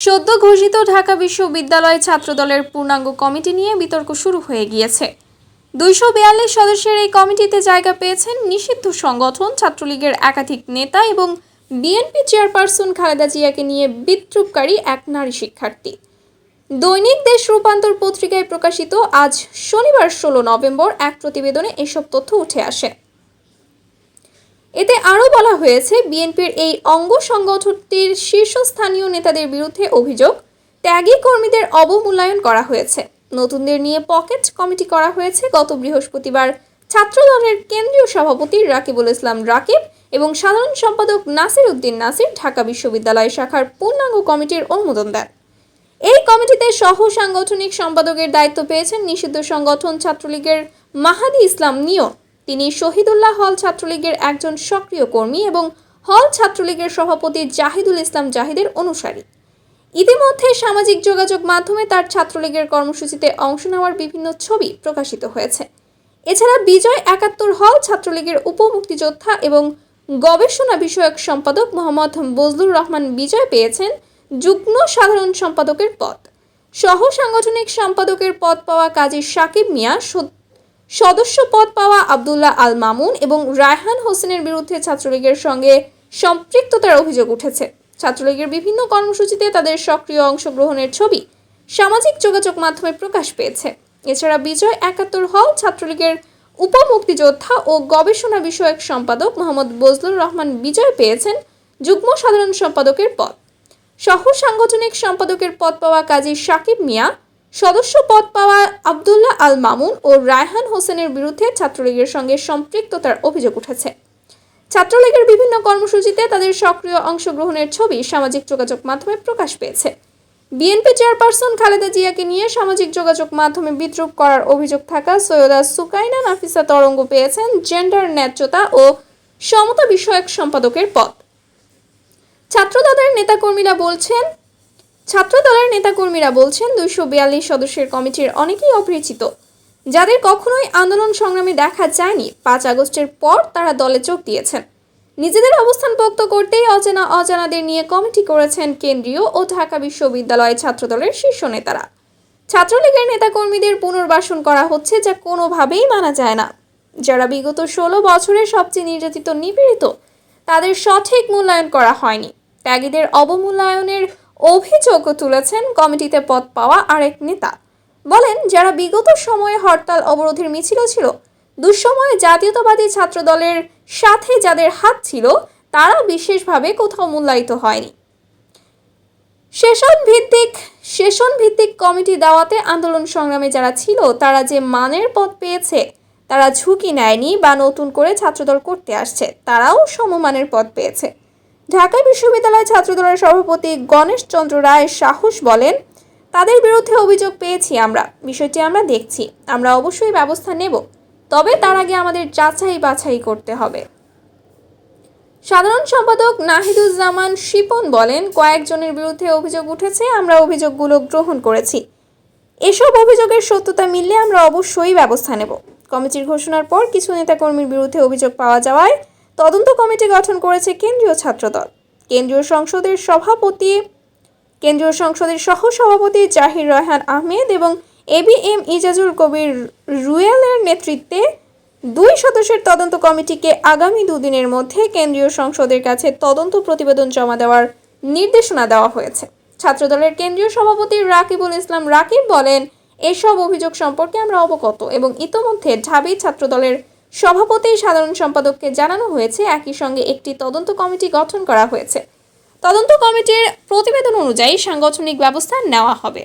সদ্য ঘোষিত ঢাকা বিশ্ববিদ্যালয় ছাত্রদলের পূর্ণাঙ্গ কমিটি নিয়ে বিতর্ক শুরু হয়ে গিয়েছে। দুইশো বিয়াল্লিশ সদস্যের এই কমিটিতে জায়গা পেয়েছেন নিষিদ্ধ সংগঠন, ছাত্রলীগের একাধিক নেতা এবং বিএনপি চেয়ারপারসন খালেদা জিয়াকে নিয়ে বিদ্রুপকারী এক নারী শিক্ষার্থী। দৈনিক দেশ রূপান্তর পত্রিকায় প্রকাশিত আজ শনিবার ষোলো নভেম্বর এক প্রতিবেদনে এসব তথ্য উঠে আসে। এতে আরও বলা হয়েছে, বিএনপির এই অঙ্গ সংগঠনটির শীর্ষস্থানীয় নেতাদের বিরুদ্ধে অভিযোগ, ত্যাগী কর্মীদের অবমূল্যায়ন করা হয়েছে। নতুনদের নিয়ে পকেট কমিটি করা হয়েছে। গত বৃহস্পতিবার ছাত্রদলের কেন্দ্রীয় সভাপতি রাকিবুল ইসলাম রাকিব এবং সাধারণ সম্পাদক নাসির উদ্দিন নাসির ঢাকা বিশ্ববিদ্যালয় শাখার পূর্ণাঙ্গ কমিটির অনুমোদন দেন। এই কমিটিতে সহ সাংগঠনিক সম্পাদকের দায়িত্ব পেয়েছেন নিষিদ্ধ সংগঠন ছাত্রলীগের মাহাদি ইসলাম নিও তিনি শহীদুল্লাহ হল ছাত্রলীগের একজন সক্রিয় কর্মী এবং হল ছাত্রলীগের সভাপতি জাহিদুল ইসলাম জাহিদের অনুসারী। ইতিমধ্যে সামাজিক যোগাযোগ মাধ্যমে তার ছাত্রলীগের কর্মসূচিতে অংশ নেওয়ার বিভিন্ন ছবি প্রকাশিত হয়েছে। এছাড়া বিজয় একাত্তর হল ছাত্রলীগের উপমুক্তিযোদ্ধা এবং গবেষণা বিষয়ক সম্পাদক মোহাম্মদ বজলুর রহমান বিজয় পেয়েছেন যুগ্ম সাধারণ সম্পাদকের পদ। সহ সাংগঠনিক সম্পাদকের পদ পাওয়া কাজী সাকিব মিয়া সদস্য পদ পাওয়া আবদুল্লাহ আল মামুন এবং রায়হান হোসেনের বিরুদ্ধে ছাত্রলীগের সঙ্গে সম্পৃক্ততার অভিযোগ উঠেছে। ছাত্রলীগের বিভিন্ন কর্মসূচিতে তাদের সক্রিয় অংশগ্রহণের ছবি সামাজিক যোগাযোগ মাধ্যমে প্রকাশ পেয়েছে। এছাড়া বিজয় একাত্তর হল ছাত্রলীগের উপমুক্তিযোদ্ধা ও গবেষণা বিষয়ক সম্পাদক মোহাম্মদ বজলুর রহমান বিজয় পেয়েছেন যুগ্ম সাধারণ সম্পাদকের পদ। সহ সাংগঠনিক সম্পাদকের পদ পাওয়া কাজী সাকিব মিয়া সদস্য পদ পাওয়া আবদুল্লাহ আল মামুন ও রায়হান হোসেনের বিরুদ্ধে ছাত্রলীগের সঙ্গে সম্পৃক্ততার অভিযোগ উঠেছে। ছাত্রলীগের বিভিন্ন কর্মসূচিতে তাদের সক্রিয় অংশগ্রহণের ছবি সামাজিক যোগাযোগ মাধ্যমে প্রকাশ পেয়েছে। বিএনপি চেয়ারপারসন খালেদা জিয়াকে নিয়ে সামাজিক যোগাযোগ মাধ্যমে বিদ্রুপ করার অভিযোগ থাকা সৈয়দা সুকাইনা নাফিসা তরঙ্গ পেয়েছেন জেন্ডার ন্যায্যতা ও সমতা বিষয়ক সম্পাদকের পদ। ছাত্রদলের নেতাকর্মীরা বলছেন ছাত্রদলের নেতাকর্মীরা বলছেন দুইশো বিয়াল্লিশ সদস্যের কমিটির অনেকেই অপরিচিত। যাদের কখনোই আন্দোলন সংগ্রামে দেখা যায়নি, পাঁচ আগস্টের পর তারা দলে যোগ দিয়েছেন। নিজেদের অবস্থান পোক্ত করতেই অচেনা অজানাদের নিয়ে কমিটি করেছেন কেন্দ্রীয় ও ঢাকা বিশ্ববিদ্যালয় ছাত্রদলের শীর্ষ নেতারা। ছাত্রলীগের নেতাকর্মীদের পুনর্বাসন করা হচ্ছে যা কোনোভাবেই মানা যায় না। যারা বিগত ষোলো বছরের সবচেয়ে নির্যাতিত নিপীড়িত, তাদের সঠিক মূল্যায়ন করা হয়নি। ত্যাগীদের অবমূল্যায়নের অভিযোগ তুলেছেন কমিটিতে পদ পাওয়া আরেক নেতা। বলেন, যারা বিগত সময়ে হরতাল অবরোধের মিছিল ছিল, দুঃসময়ে জাতীয়তাবাদী ছাত্রদলের সাথে যাদের হাত ছিল, তারা বিশেষভাবে কোথাও মূল্যায়িত হয়নি। সেশন ভিত্তিক সেশন ভিত্তিক কমিটি দেওয়াতে আন্দোলন সংগ্রামে যারা ছিল, তারা যে মানের পদ পেয়েছে, তারা ঝুঁকি নেয়নি বা নতুন করে ছাত্রদল করতে আসছে, তারাও সমমানের পদ পেয়েছে। ঢাকা বিশ্ববিদ্যালয় ছাত্রদলের সভাপতি গণেশ চন্দ্র রায় সাহস বলেন, তাদের বিরুদ্ধে অভিযোগ পেয়েছি আমরা। বিষয়টি আমরা দেখছি। আমরা অবশ্যই ব্যবস্থা নেব। তবে তার আগে আমাদের যাচাই বাছাই করতে হবে। সাধারণ সম্পাদক নাহিদুজ্জামান শিপন বলেন, কয়েকজনের বিরুদ্ধে অভিযোগ উঠেছে, আমরা অভিযোগগুলো গ্রহণ করেছি। এসব অভিযোগের সত্যতা মিললে আমরা অবশ্যই ব্যবস্থা নেব। কমিটির ঘোষণার পর কিছু নেতাকর্মীর বিরুদ্ধে অভিযোগ পাওয়া যাওয়ায় তদন্ত কমিটি গঠন করেছে কেন্দ্রীয় ছাত্রদল। কেন্দ্রীয় সংসদের সভাপতি, কেন্দ্রীয় সংসদের সহ সভাপতি জাহির রয়হান আহমেদ এবং এবিএম ইজাজুল কবির রুয়েলের নেতৃত্বে দুই সদস্যের তদন্ত কমিটিকে আগামী দুদিনের মধ্যে কেন্দ্রীয় সংসদের কাছে তদন্ত প্রতিবেদন জমা দেওয়ার নির্দেশনা দেওয়া হয়েছে। ছাত্রদলের কেন্দ্রীয় সভাপতি রাকিবুল ইসলাম রাকিব বলেন, এসব অভিযোগ সম্পর্কে আমরা অবগত এবং ইতোমধ্যে ঢাবি ছাত্রদলের সভাপতি সাধারণ সম্পাদককে জানানো হয়েছে, একই সঙ্গে একটি তদন্ত কমিটি গঠন করা হয়েছে। তদন্ত কমিটির প্রতিবেদন অনুযায়ী সাংগঠনিক ব্যবস্থা নেওয়া হবে।